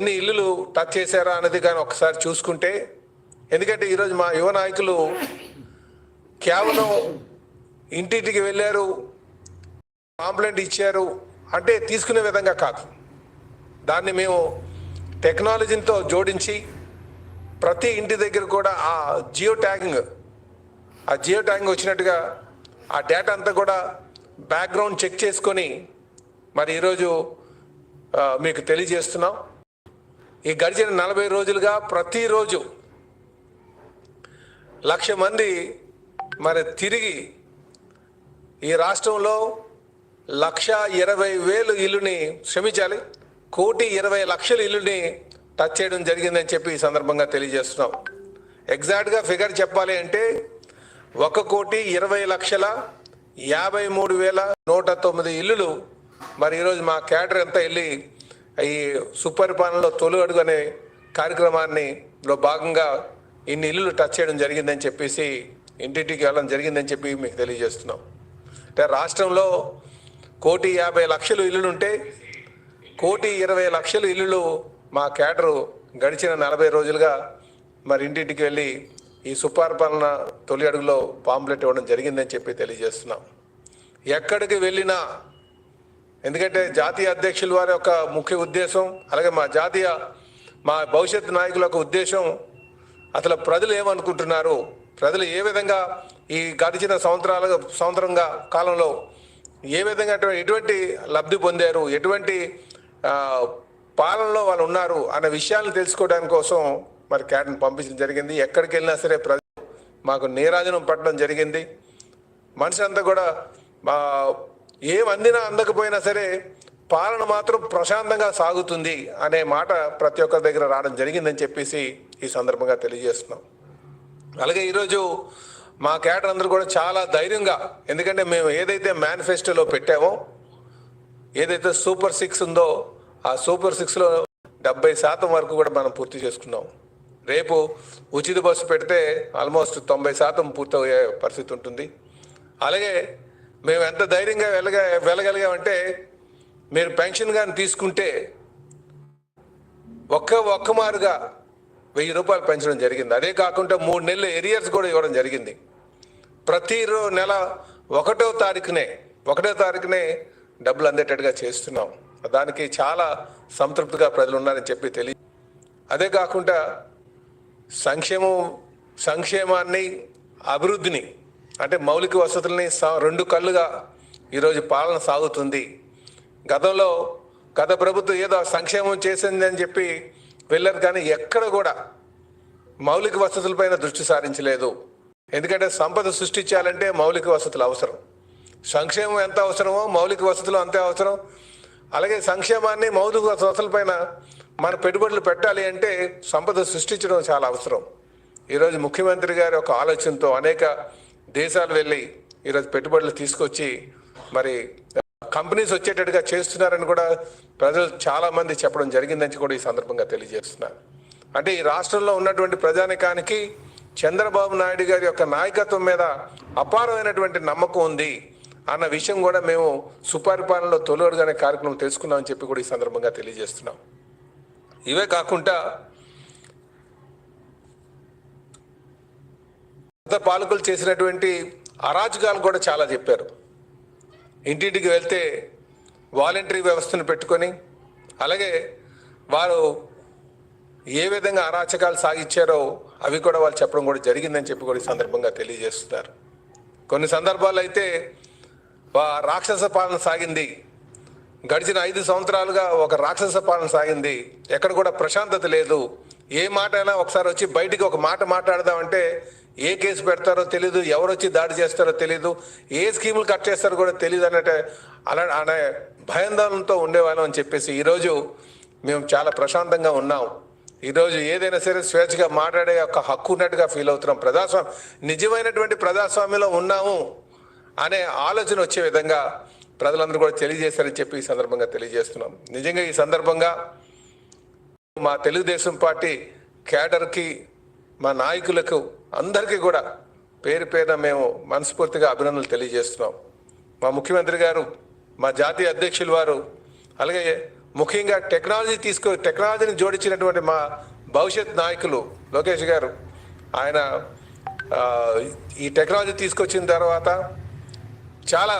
ఎన్ని ఇల్లులు టచ్ చేశారా అనేది కానీ ఒకసారి చూసుకుంటే ఎందుకంటే ఈరోజు మా యువ నాయకులు కేవలం ఇంటింటికి వెళ్ళారు కాంప్లైంట్ ఇచ్చారు అంటే తీసుకునే విధంగా కాదు. దాన్ని మేము టెక్నాలజీతో జోడించి ప్రతి ఇంటి దగ్గర కూడా ఆ జియో ట్యాగింగ్ ఆ జియో ట్యాగింగ్ వచ్చినట్టుగా ఆ డేటా అంతా కూడా బ్యాక్గ్రౌండ్ చెక్ చేసుకొని మరి ఈరోజు మీకు తెలియజేస్తున్నాం. ఈ గడిచిన నలభై రోజులుగా ప్రతిరోజు లక్ష మంది మరి తిరిగి ఈ రాష్ట్రంలో లక్ష ఇరవై వేలు ఇల్లుని శ్రమించాలి. కోటి ఇరవై లక్షల ఇల్లుని టచ్ చేయడం జరిగిందని చెప్పి ఈ సందర్భంగా తెలియజేస్తున్నాం. ఎగ్జాక్ట్గా ఫిగర్ చెప్పాలి అంటే ఒక కోటి ఇరవై లక్షల యాభై మూడు వేల నూట తొమ్మిది ఇల్లులు మరి ఈరోజు మా క్యాడర్ అంతా వెళ్ళి ఈ సుపరిపాలనలో తొలి అడుగు అనే కార్యక్రమాన్ని లో భాగంగా ఇన్ని ఇల్లులు టచ్ చేయడం జరిగిందని చెప్పేసి ఇంటింటికి వెళ్ళడం జరిగిందని చెప్పి మీకు తెలియజేస్తున్నాం. అంటే రాష్ట్రంలో కోటి యాభై లక్షలు ఇల్లులుంటే కోటి ఇరవై లక్షలు ఇల్లులు మా క్యాడరు గడిచిన నలభై రోజులుగా మరి ఇంటింటికి వెళ్ళి ఈ సుపరిపాలన తొలి అడుగులో పాంప్లెట్ ఇవ్వడం జరిగిందని చెప్పి తెలియజేస్తున్నాం. ఎక్కడికి వెళ్ళినా ఎందుకంటే జాతీయ అధ్యక్షుల వారి యొక్క ముఖ్య ఉద్దేశం అలాగే మా జాతీయ మా భవిష్యత్ నాయకుల యొక్క ఉద్దేశం అసలు ప్రజలు ఏమనుకుంటున్నారు? ప్రజలు ఏ విధంగా ఈ గడిచిన సంవత్సరాల సంవత్సరంగా కాలంలో ఏ విధంగా ఎటువంటి లబ్ధి పొందారు? ఎటువంటి పాలనలో వాళ్ళు ఉన్నారు? అనే విషయాలను తెలుసుకోవడానికి కోసం మరి క్యాడర్ని పంపించడం జరిగింది. ఎక్కడికి వెళ్ళినా సరే ప్రజలు మాకు నీరాజనం పట్టడం జరిగింది. మనిషి అంతా కూడా ఏ అందినా అందకపోయినా సరే పాలన మాత్రం ప్రశాంతంగా సాగుతుంది అనే మాట ప్రతి ఒక్కరి దగ్గర రావడం జరిగిందని చెప్పేసి ఈ సందర్భంగా తెలియజేస్తున్నాం. అలాగే ఈరోజు మా కేటర్ అందరూ కూడా చాలా ధైర్యంగా ఎందుకంటే మేము ఏదైతే మేనిఫెస్టోలో పెట్టామో ఏదైతే సూపర్ సిక్స్ ఉందో ఆ సూపర్ సిక్స్లో డెబ్బై శాతం వరకు కూడా మనం పూర్తి చేసుకున్నాం. రేపు ఉచిత బస్సు పెడితే ఆల్మోస్ట్ తొంభై శాతం పూర్తయ్యే పరిస్థితి ఉంటుంది. అలాగే మేము ఎంత ధైర్యంగా వెళ్ళగ వెళ్ళగలిగామంటే మీరు పెన్షన్ కానీ తీసుకుంటే ఒక్క ఒక్క మారుగా వెయ్యి రూపాయలు పెంచడం జరిగింది. అదే కాకుండా మూడు నెలలు ఎరియర్స్ కూడా ఇవ్వడం జరిగింది. ప్రతి నెల ఒకటో తారీఖునే ఒకటో తారీఖునే డబ్బులు అందేటట్టుగా చేస్తున్నాం. దానికి చాలా సంతృప్తిగా ప్రజలు ఉన్నారని చెప్పి తెలియ అదే కాకుండా సంక్షేమం సంక్షేమాన్ని అభివృద్ధిని అంటే మౌలిక వసతుల్ని స- రెండు కళ్ళుగా ఈరోజు పాలన సాగుతుంది. గతంలో గత ప్రభుత్వం ఏదో సంక్షేమం చేసింది అని చెప్పి వెళ్ళారు కానీ ఎక్కడ కూడా మౌలిక వసతులపైన దృష్టి సారించలేదు. ఎందుకంటే సంపద సృష్టించాలంటే మౌలిక వసతులు అవసరం. సంక్షేమం ఎంత అవసరమో మౌలిక వసతులు అంతే అవసరం. అలాగే సంక్షేమాన్ని మౌలిక వసతులపైన మన పెట్టుబడులు పెట్టాలి అంటే సంపద సృష్టించడం చాలా అవసరం. ఈరోజు ముఖ్యమంత్రి గారి ఒక ఆలోచనతో అనేక దేశాలు వెళ్ళి ఈరోజు పెట్టుబడులు తీసుకొచ్చి మరి కంపెనీస్ వచ్చేటట్టుగా చేస్తున్నారని కూడా ప్రజలు చాలామంది చెప్పడం జరిగిందని కూడా ఈ సందర్భంగా తెలియజేస్తున్నారు అంటే ఈ రాష్ట్రంలో ఉన్నటువంటి ప్రజానికానికి చంద్రబాబు నాయుడు గారి యొక్క నాయకత్వం మీద అపారమైనటువంటి నమ్మకం ఉంది అన్న విషయం కూడా మేము సుపరిపాలనలో తొలగడుగానే కార్యక్రమం తెలుసుకున్నామని చెప్పి కూడా ఈ సందర్భంగా తెలియజేస్తున్నాం. ఇవే కాకుండా పాలకులు చేసినటువంటి అరాజకాలు కూడా చాలా చెప్పారు. ఇంటింటికి వెళ్తే వాలంటరీ వ్యవస్థను పెట్టుకొని అలాగే వారు ఏ విధంగా అరాచకాలు సాగించారో అవి కూడా వాళ్ళు చెప్పడం కూడా జరిగిందని చెప్పి కూడా ఈ సందర్భంగా తెలియజేస్తున్నారు. కొన్ని సందర్భాల్లో అయితే వా- రాక్షస పాలన సాగింది. గడిచిన ఐదు సంవత్సరాలుగా ఒక రాక్షస పాలన సాగింది. ఎక్కడ కూడా ప్రశాంతత లేదు. ఏ మాట అయినా ఒకసారి వచ్చి బయటికి ఒక మాట మాట్లాడదామంటే ఏ కేసు పెడతారో తెలియదు ఎవరు వచ్చి దాడి చేస్తారో తెలియదు ఏ స్కీములు కట్ చేస్తారో కూడా తెలియదు అన్నట్టు అలా అనే భయాందోళనతో ఉండేవాళ్ళం అని చెప్పేసి ఈరోజు మేము చాలా ప్రశాంతంగా ఉన్నాం. ఈరోజు ఏదైనా సరే స్వేచ్ఛగా మాట్లాడే ఒక హక్కు ఉన్నట్టుగా ఫీల్ అవుతున్నాం. ప్రజాస్వామ్యం నిజమైనటువంటి ప్రజాస్వామ్యంలో ఉన్నాము అనే ఆలోచన వచ్చే విధంగా ప్రజలందరూ కూడా తెలియజేశారని చెప్పి ఈ సందర్భంగా తెలియజేస్తున్నాం. నిజంగా ఈ సందర్భంగా మా తెలుగుదేశం పార్టీ క్యాడర్కి మా నాయకులకు అందరికీ కూడా పేరు పేరున మేము మనస్ఫూర్తిగా అభినందనలు తెలియజేస్తున్నాం. మా ముఖ్యమంత్రి గారు మా జాతీయ అధ్యక్షులు వారు అలాగే ముఖ్యంగా టెక్నాలజీ తీసుకో టెక్నాలజీని జోడించినటువంటి మా భవిష్యత్ నాయకులు లోకేష్ గారు ఆయన ఈ టెక్నాలజీ తీసుకొచ్చిన తర్వాత చాలా